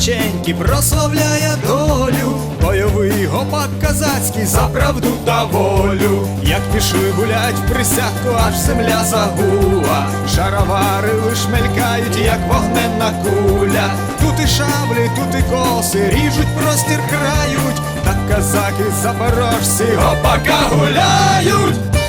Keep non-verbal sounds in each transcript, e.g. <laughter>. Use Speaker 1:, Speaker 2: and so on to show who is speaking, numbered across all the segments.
Speaker 1: гуляли прославляє долю. Бойовий гопак казацький за правду та волю. Як пішли гулять в присядку, аж земля загула. Шаровари лиш мелькають, як вогненна куля. Тут і шаблі, тут і коси, ріжуть простір крають. Так казаки запорожці гопака гуляють.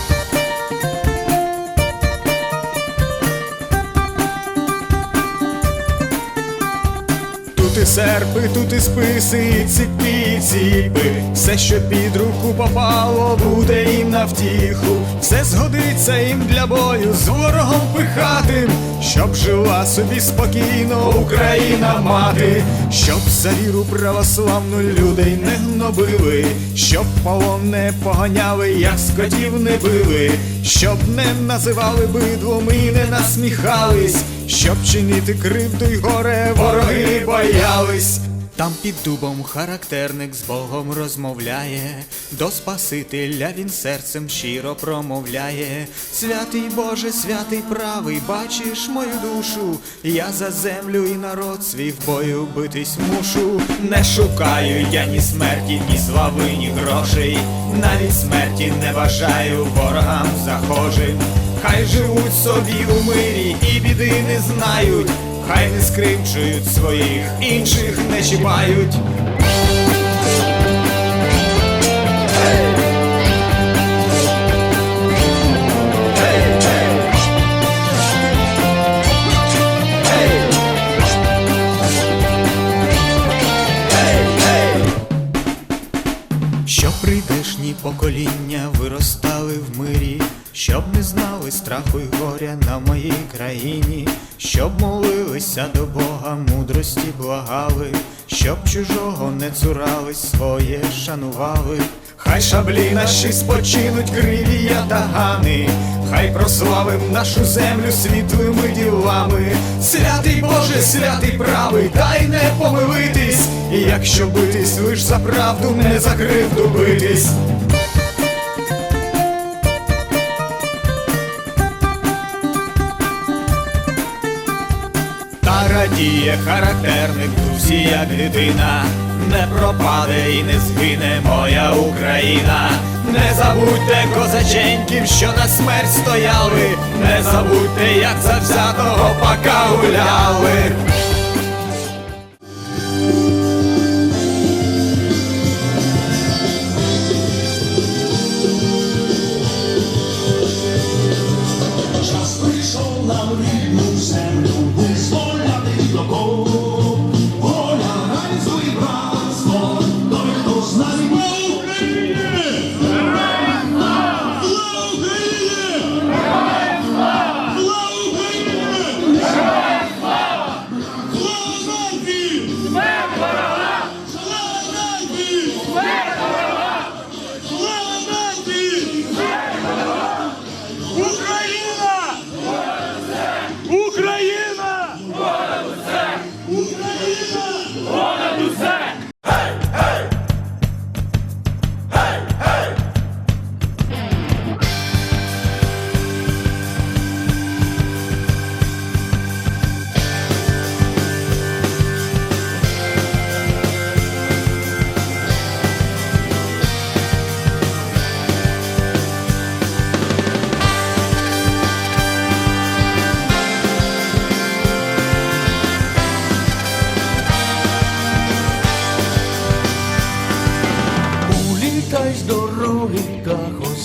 Speaker 1: Серпи, тут і списи, і ціпі, і ціпи. Все, що під руку попало, буде їм на втіху. Все згодиться їм для бою з ворогом пихатим, щоб жила собі спокійно Україна мати, щоб за віру православну людей не гнобили, щоб полон не поганяли, як скотів не били, щоб не називали бидлом і не насміхались. Щоб чинити кривду й горе вороги боялись. Там під дубом характерник з Богом розмовляє, до Спасителя він серцем щиро промовляє. Святий Боже, святий правий, бачиш мою душу, я за землю і народ свій в бою битись мушу. Не шукаю я ні смерті, ні слави, ні грошей, навіть смерті не бажаю ворогам захожим. Хай живуть собі у мирі і біди не знають, хай не скривджують своїх, інших не чіпають. Щоб прийдешні покоління виростали в мирі, щоб не знали страху й горя на моїй країні, щоб молилися до Бога, мудрості благали, щоб чужого не цурались, своє шанували. Хай шаблі наші спочинуть криві ятагани, хай прославим нашу землю світлими ділами. Святий Боже, святий правий, дай не помилитись, і якщо битись лиш за правду, не за кривду. Радіє характерник дусі, як дитина, не пропаде і не згине моя Україна. Не забудьте козаченьків, що на смерть стояли, не забудьте, як завзятого пока гуляли.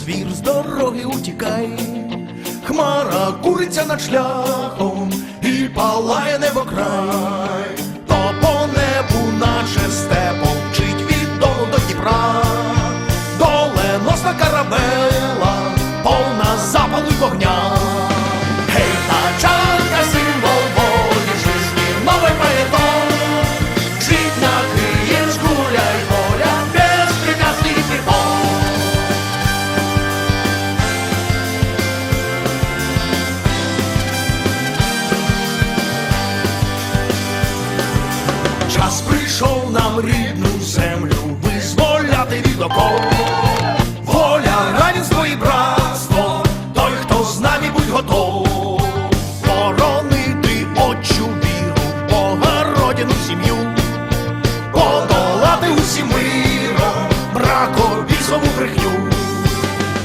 Speaker 2: Звір з дороги утікай. Хмара куриться над шляхом бісову брехню.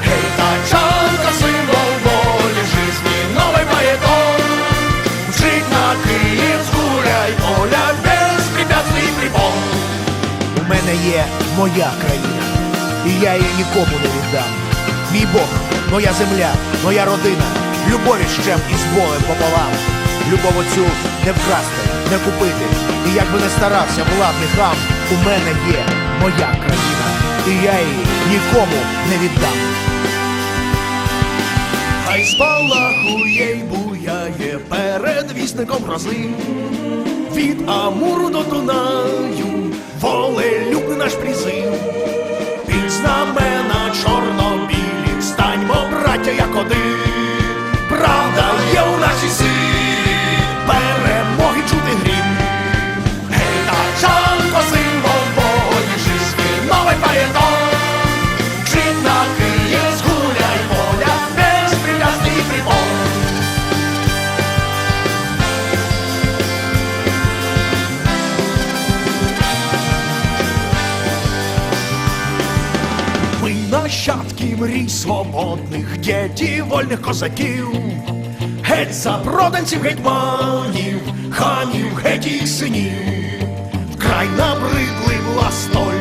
Speaker 2: Гей, тачанка, символ волі, жизни, новий маєтон. Жить на Київ, гуляй, поля, без препятствий і.
Speaker 3: У мене є моя країна, і я її нікому не віддам. Мій Бог, моя земля, моя родина, любові щем із болем пополам. Любов оцю не вкрасти, не купити. І як би не старався владний хам, у мене є моя країна, і я її нікому не віддам.
Speaker 2: Хай спалахує й буяє перед вісником грози. Від Амуру до Дунаю, волелюбний наш призив. Під знамена чорно-білі, станьмо, браття, як один. Правда є у нашій силі, свободних дітей вольних козаків, геть запроданців гетьманів, ханів, геть їх синів, край набридли властолюби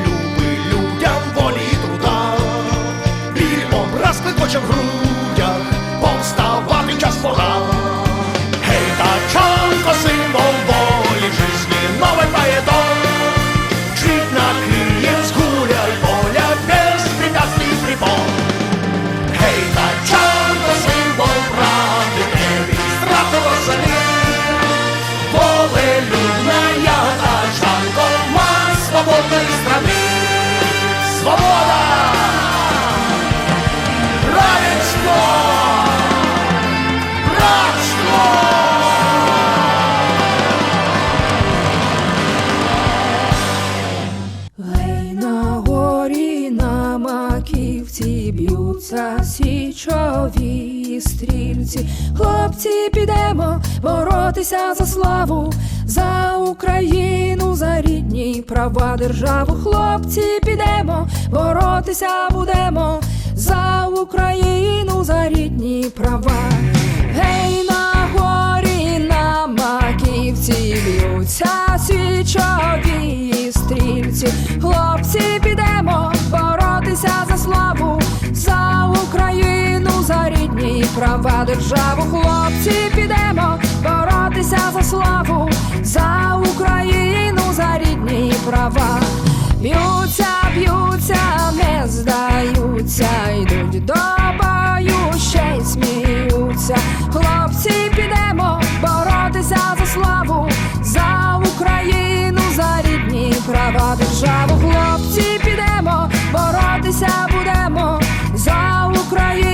Speaker 4: стрільці. Хлопці, підемо боротися за славу, за Україну, за рідні права державу. Хлопці, підемо боротися будемо за Україну, за рідні права. Гей на горі на маківці б'ються свічові стрільці. Хлопці, підемо боротися права державу. Хлопці, підемо боротися за славу, за Україну, за рідні права. Б'ються, б'ються, не здаються, йдуть до бою, ще й сміються. Хлопці, підемо боротися за славу, за Україну, за рідні права державу. Хлопці, підемо боротися будемо за Україну,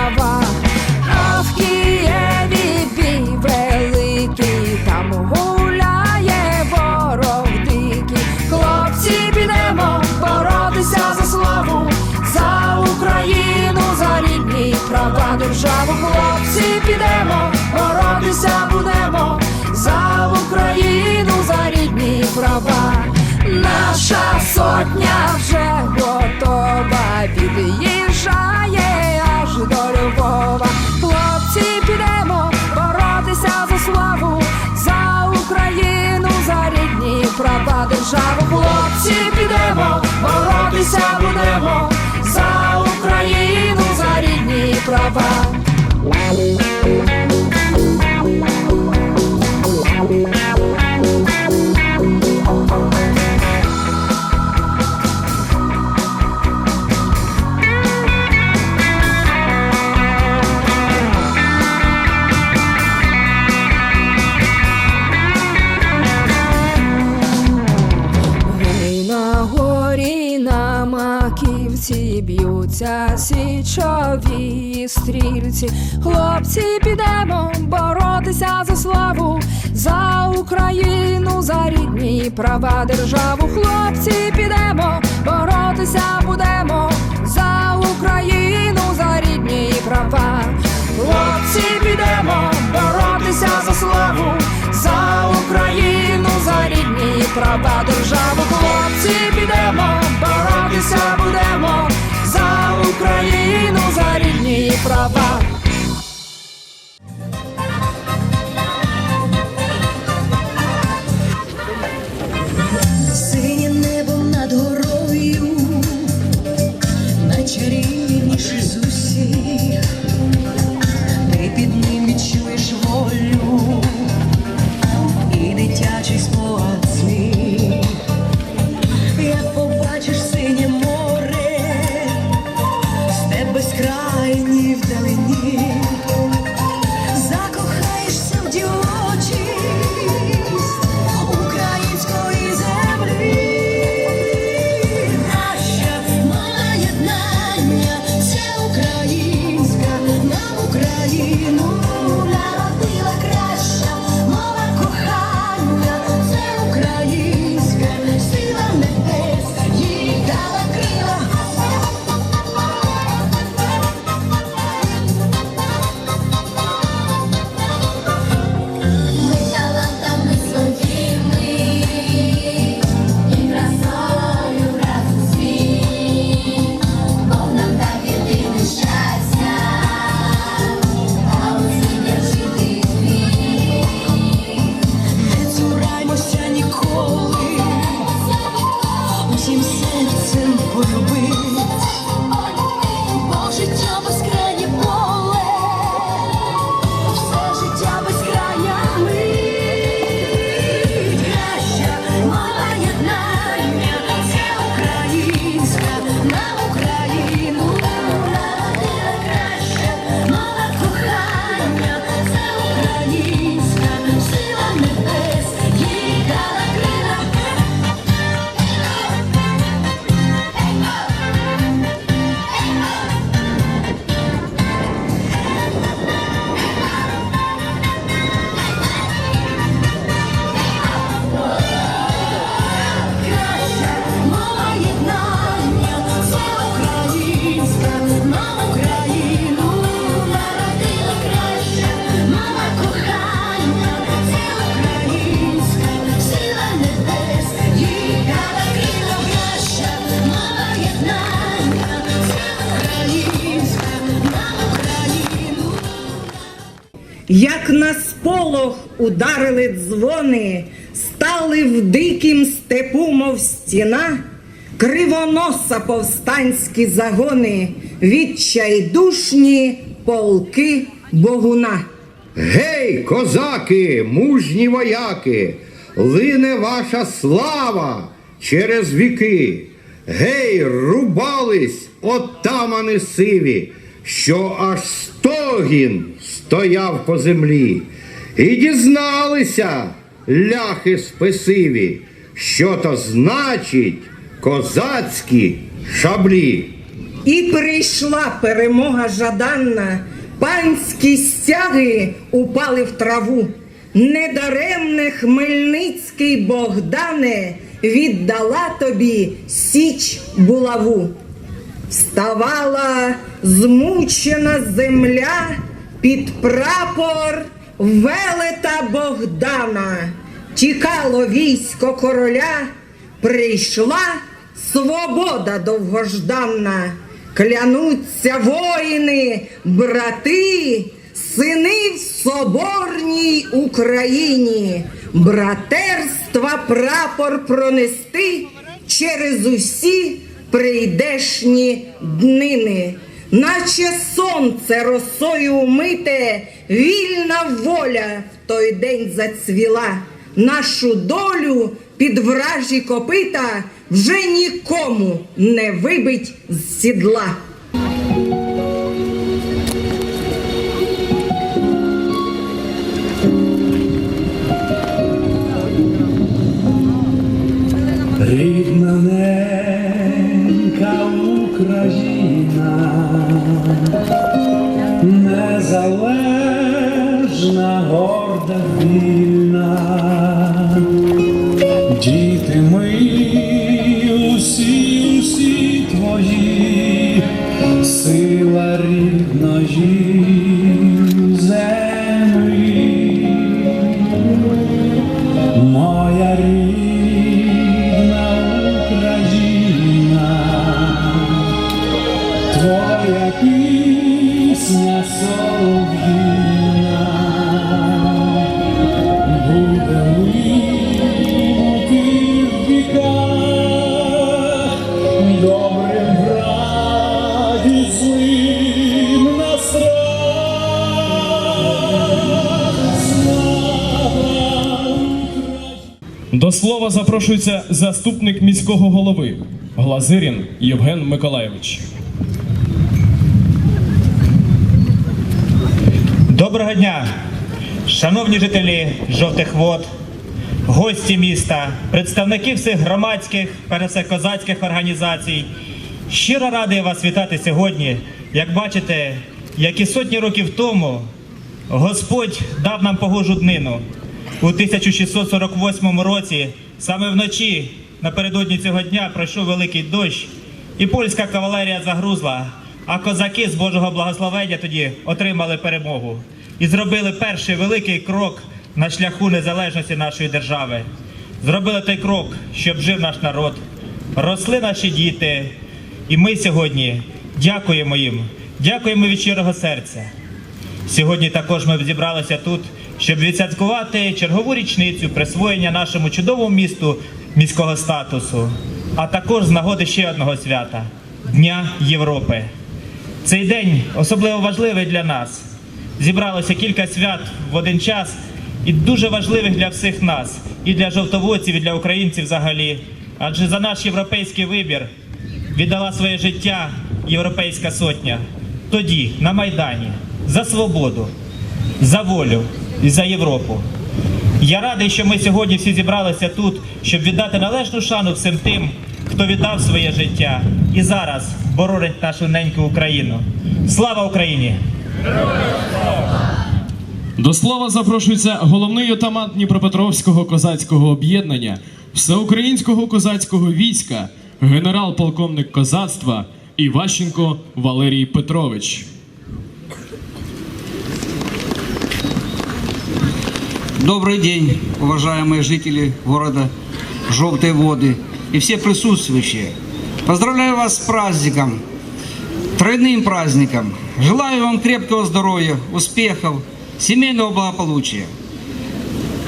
Speaker 4: А в Києві великий, там гуляє ворог дикий. Хлопці, підемо боротися за славу, за Україну, за рідні права державу. Хлопці, підемо боротися будемо за Україну, за рідні права. Наша сотня боротися будемо за Україну, за рідні права. Стрільці. Хлопці, підемо боротися за славу, за Україну, за рідні права державу. Хлопці, підемо боротися будемо за Україну, за рідні права. Хлопці, підемо боротися за славу, за Україну, за рідні права державу. Хлопці, підемо боротися
Speaker 5: за Україну, за рівні права.
Speaker 6: Як на сполох ударили дзвони, стали в дикім степу, мов стіна, кривоноса повстанські загони, відчайдушні полки богуна.
Speaker 7: Гей, козаки, мужні вояки, лине ваша слава через віки. Гей, рубались отамани сиві, що аж стогін стояв по землі. І дізналися ляхи спесиві, що то значить козацькі шаблі.
Speaker 6: І прийшла перемога жаданна, панські стяги упали в траву. Недаремне Хмельницький Богдане віддала тобі січ булаву. Вставала змучена земля під прапор велета Богдана. Тікало військо короля, прийшла свобода довгожданна. Клянуться воїни, брати, сини в соборній Україні, братерства прапор пронести через усі прийдешні днини, наче сонце росою умите, вільна воля в той день зацвіла. Нашу долю під вражі копита вже нікому не вибить з сідла.
Speaker 8: Рідна ненька Україна, незалежна, горда, вільна, діти ми
Speaker 9: слова запрошується заступник міського голови Глазирін Євген Миколаєвич.
Speaker 10: Доброго дня, шановні жителі жовтих вод, гості міста, представники всіх громадських, пересе козацьких організацій. Щиро радий вас вітати сьогодні. Як бачите, як і сотні років тому Господь дав нам погожу днину. У 1648 році, саме вночі, напередодні цього дня, пройшов великий дощ, і польська кавалерія загрузла, а козаки з Божого благословення тоді отримали перемогу і зробили перший великий крок на шляху незалежності нашої держави. Зробили той крок, щоб жив наш народ, росли наші діти. І ми сьогодні дякуємо їм, дякуємо від щирого серця. Сьогодні також ми зібралися тут, щоб відсвяткувати чергову річницю присвоєння нашому чудовому місту міського статусу, а також з нагоди ще одного свята Дня Європи. Цей день особливо важливий для нас. Зібралося кілька свят в один час і дуже важливих для всіх нас, і для жовтоводців, і для українців взагалі. Адже за наш європейський вибір віддала своє життя Європейська сотня. Тоді, на Майдані, за свободу, за волю за Європу. Я радий, що ми сьогодні всі зібралися тут, щоб віддати належну шану всім тим, хто віддав своє життя і зараз боронить нашу неньку Україну. Слава Україні!
Speaker 9: До слова запрошується головний отаман Дніпропетровського козацького об'єднання, всеукраїнського козацького війська, генерал-полковник козацтва Іващенко Валерій Петрович.
Speaker 11: Добрый день, уважаемые жители города Желтые Воды и все присутствующие. Поздравляю вас с праздником, тройным праздником. Желаю вам крепкого здоровья, успехов, семейного благополучия.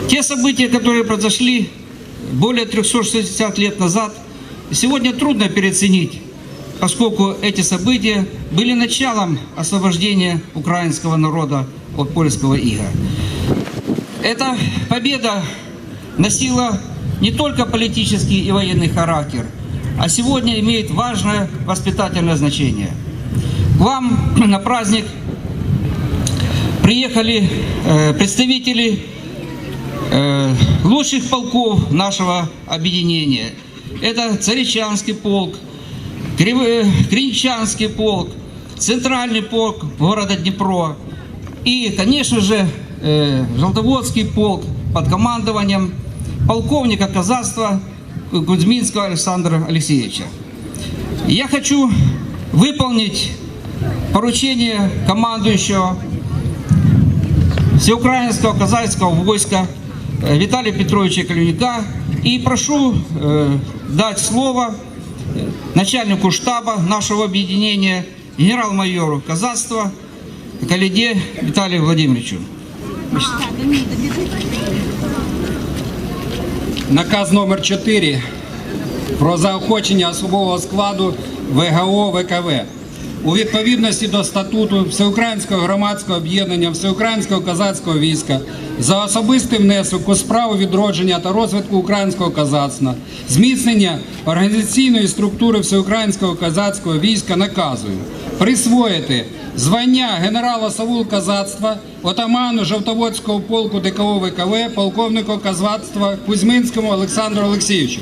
Speaker 11: Те события, которые произошли более 360 лет назад, сегодня трудно переоценить, поскольку эти события были началом освобождения украинского народа от польского ига. Эта победа носила не только политический и военный характер, а сегодня имеет важное воспитательное значение. К вам <clears throat> на праздник приехали э, представители э, лучших полков нашего объединения. Это Царичанский полк, Крив- э, Кринчанский полк, Центральный полк города Днепро и, конечно же, э, Желтоводский полк под командованием полковника казацтва Кузьминского Александра Алексеевича. Я хочу выполнить поручение командующего Всеукраинского казацкого войска э, Виталия Петровича Калюника и прошу э, дать слово э, начальнику штаба нашего объединения генерал-майору казацтва Калиде Виталию Владимировичу.
Speaker 12: Наказ номер 4 про заохочення особового складу ВГО ВКВ. У відповідності до статуту Всеукраїнського громадського об'єднання Всеукраїнського козацького війська за особистий внесок у справу відродження та розвитку українського козацтва, зміцнення організаційної структури Всеукраїнського козацького війська наказую присвоїти звання генерала Савул козацтва, отаману Жовтоводського полку ДКО ВКВ, полковнику козацтва Кузьминському Олександру Олексійовичу.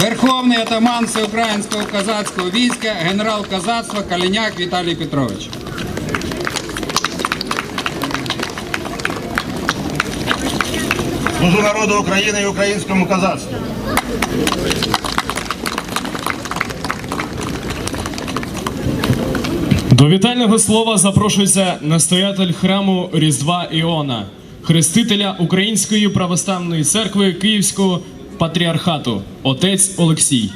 Speaker 12: Верховний атаман Всеукраїнського козацького війська, генерал козацтва Каліняк Віталій Петрович.
Speaker 3: Служу народу України і українському козацтву.
Speaker 9: До вітального слова запрошується настоятель храму Різдва Іона, хрестителя Української православної церкви Київського патріархату, отець Олексій.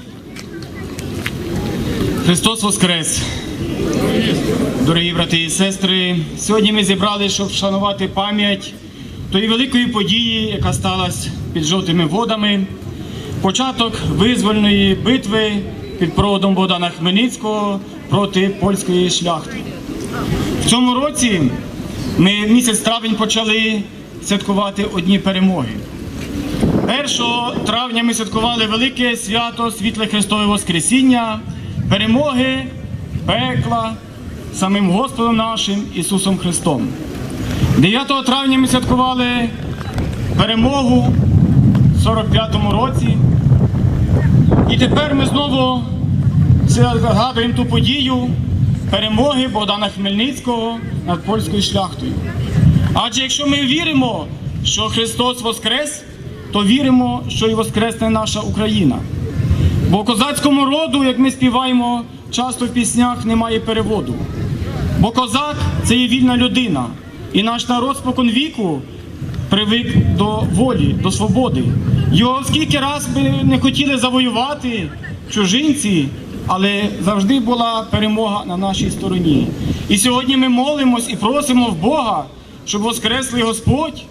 Speaker 10: Христос Воскрес! Дорогі брати і сестри, сьогодні ми зібралися, щоб вшанувати пам'ять тої великої події, яка сталася під жовтими водами, початок визвольної битви під проводом Богдана Хмельницького проти польської шляхти. В цьому році ми місяць травень почали святкувати одні перемоги.
Speaker 13: 1 травня ми святкували велике свято Світле Христове Воскресіння, перемоги, пекла самим Господом нашим Ісусом Христом. 9 травня ми святкували перемогу в 45-му році. І тепер ми знову згадуємо ту подію перемоги Богдана Хмельницького над польською шляхтою. Адже якщо ми віримо, що Христос Воскрес, то віримо, що і Воскресне наша Україна. Бо козацькому роду, як ми співаємо часто в піснях, немає переводу. Бо козак це є вільна людина. І наш народ спокон віку привик до волі, до свободи. Його скільки раз би не хотіли завоювати чужинці, але завжди була перемога на нашій стороні. І сьогодні ми молимось і просимо в Бога, щоб Воскреслий Господь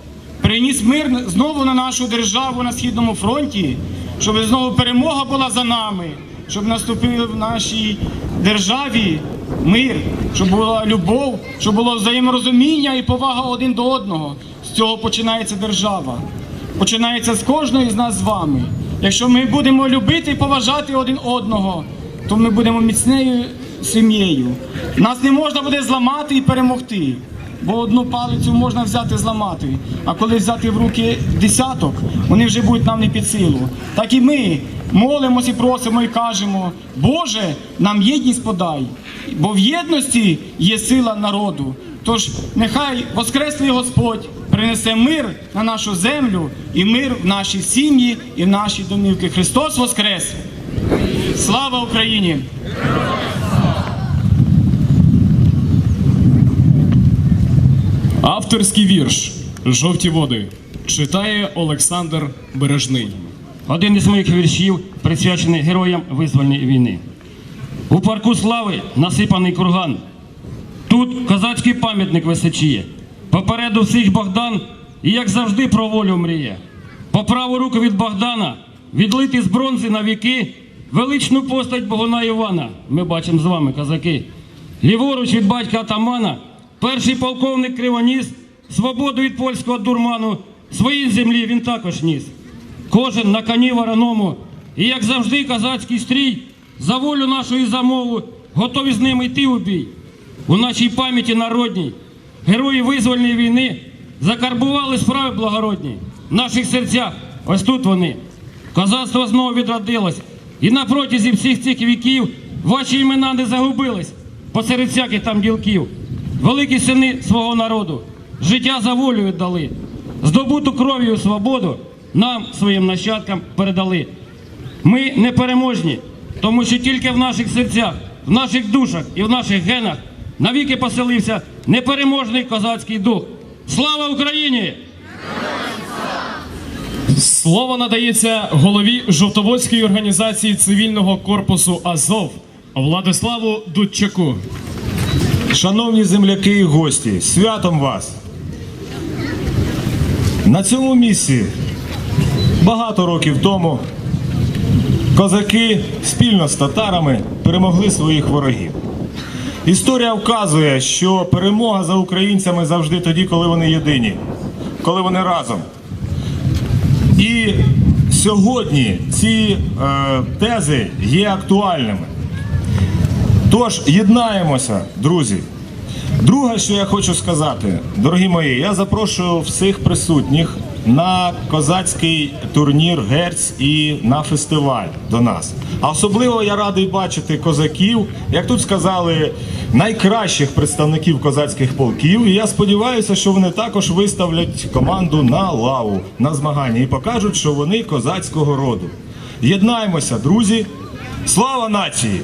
Speaker 13: приніс мир знову на нашу державу на східному фронті, щоб знову перемога була за нами, щоб наступив в нашій державі мир, щоб була любов, щоб було взаєморозуміння і повага один до одного. З цього починається держава. Починається з кожної з нас з вами. Якщо ми будемо любити і поважати один одного, то ми будемо міцною сім'єю. Нас не можна буде зламати і перемогти. Бо одну палицю можна взяти зламати, а коли взяти в руки десяток, вони вже будуть нам не під силу. Так і ми молимось і просимо і кажемо, Боже, нам єдність подай, бо в єдності є сила народу. Тож нехай Воскреслий Господь принесе мир на нашу землю і мир в наші сім'ї і в наші домівки. Христос Воскрес! Слава Україні!
Speaker 9: Авторський вірш Жовті води читає Олександр Бережний.
Speaker 14: Один із моїх віршів присвячений героям визвольної війни. У парку слави насипаний курган. Тут козацький пам'ятник височіє. Попереду всіх Богдан і, як завжди, про волю мріє. По праву руку від Богдана відлити з бронзи на віки величну постать Богуна Івана. Ми бачимо з вами, козаки. Ліворуч від батька атамана, перший полковник Кривоніс, свободу від польського дурману, свої землі він також ніс. Кожен на коні вороному, і як завжди, козацький стрій, за волю нашу і готові з ними йти у бій. У нашій пам'яті народній герої визвольної війни закарбували справи благородні. В наших серцях ось тут вони. Козацтво знову відродилось. І на протязі всіх цих віків ваші імена не загубились посеред всяких там ділків. Великі сини свого народу життя за волю віддали, здобуту кров'ю свободу нам, своїм нащадкам, передали. Ми непереможні, тому що тільки в наших серцях, в наших душах і в наших генах навіки поселився непереможний козацький дух. Слава Україні!
Speaker 9: Слово надається голові Жовтоводської організації цивільного корпусу Азов Владиславу Дудчаку.
Speaker 1: Шановні земляки і гості, святом вас! На цьому місці багато років тому козаки спільно з татарами перемогли своїх ворогів. Історія вказує, що перемога за українцями завжди тоді, коли вони єдині, коли вони разом. І сьогодні ці е, тези є актуальними. Тож єднаємося, друзі. Друге, що я хочу сказати, дорогі мої, я запрошую всіх присутніх на козацький турнір Герць і на фестиваль до нас. А особливо я радий бачити козаків, як тут сказали, найкращих представників козацьких полків. І я сподіваюся, що вони також виставлять команду на лаву на змагання і покажуть, що вони козацького роду. Єднаємося, друзі! Слава нації!